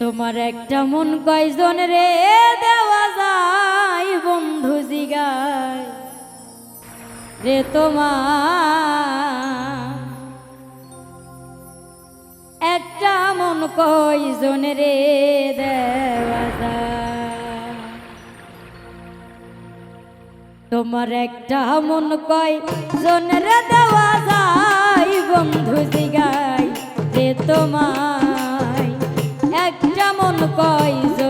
তোমার একটা মন কয়জন রে দেওয়া যায় বন্ধু জিগায়? রে তোমার একটা মন কয়জন রে দেওয়া যায়? তোমার একটা মন কয় জনরে দেওয়া যায় বন্ধু জিগাই রে তোমায় একটা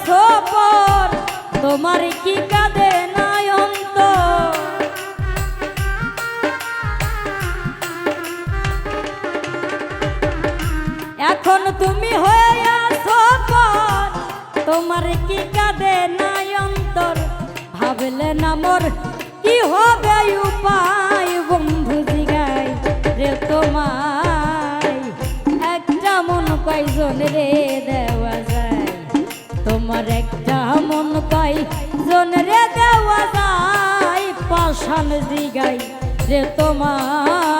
তোমার কি কাঁদে জিগাই রে তোমার।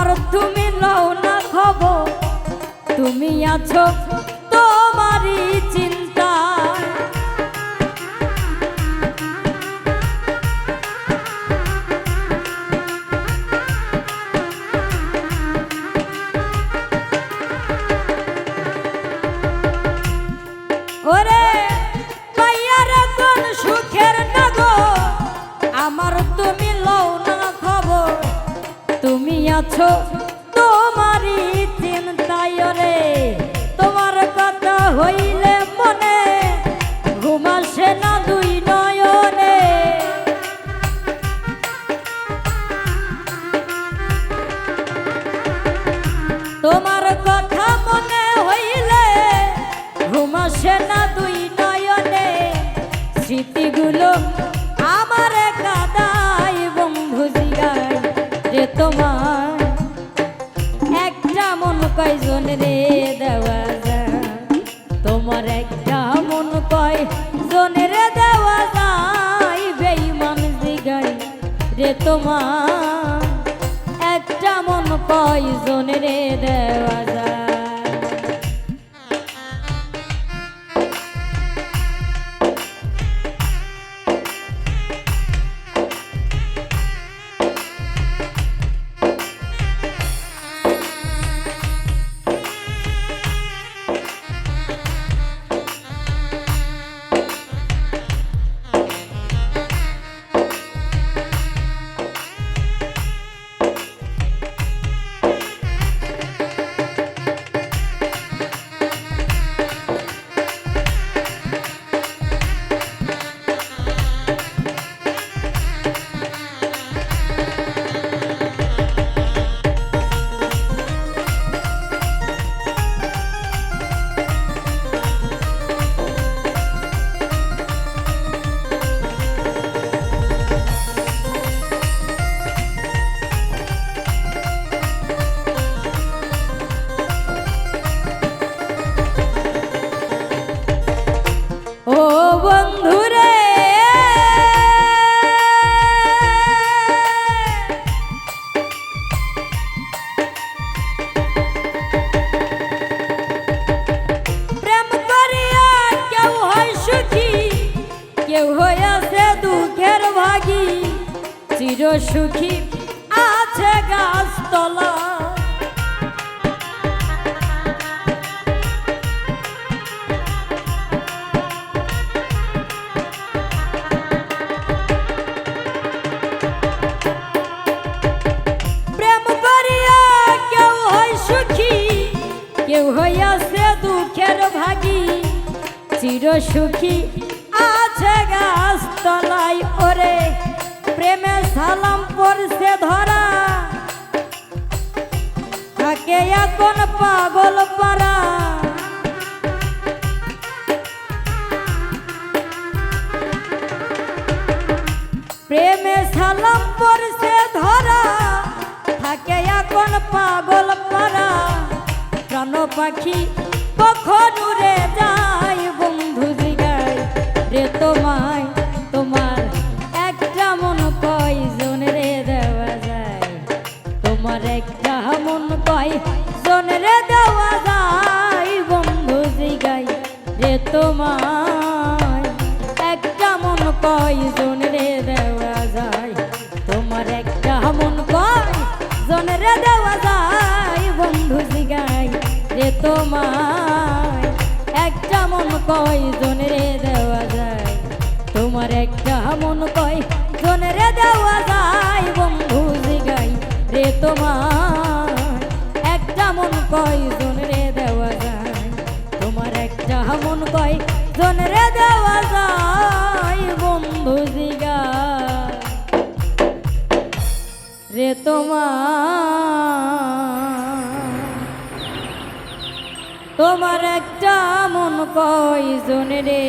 আমার তুমি লও না খবর। তুমি আছো তোমারই চিন্তায় রে। তোমার কথা হইলে মনে ঘুম আসে না দুই নয়নে। তোমার কথা মনে হইলে ঘুম আসে না দুই নয়নে। স্মৃতিগুলো একটা মন দেওয়া বেইমান জিগাই তোমার একটা মন কয় জনের দেওয়া চির সুখী আছে গাছতলা। হইয়াছে দুঃখের ভাগী। চির সুখী আছে গাছ তলায় ওরে। প্রেমে সালাম পড়ছে ধরা। থাকে এখন পাগল পারা। প্রেমে সালাম পড়ছে ধরা। থাকে এখন পাগল পারা। প্রাণ পাখি কখন উড়ে যায় কয়জন রে দেওয়া যায়? তোমার একটা মন কয়জন রে দেওয়া যায়? বন্ধু জিগাই রে তোমায়। একটা মন কয়জন রে দেওয়া যায়। তোমার একটা মন কয় জনের দেওয়া যায়। বন্ধু জিগাই রে তোমার একটা মন কয় রে তোমার তোমার একটা মন কয়জন রে?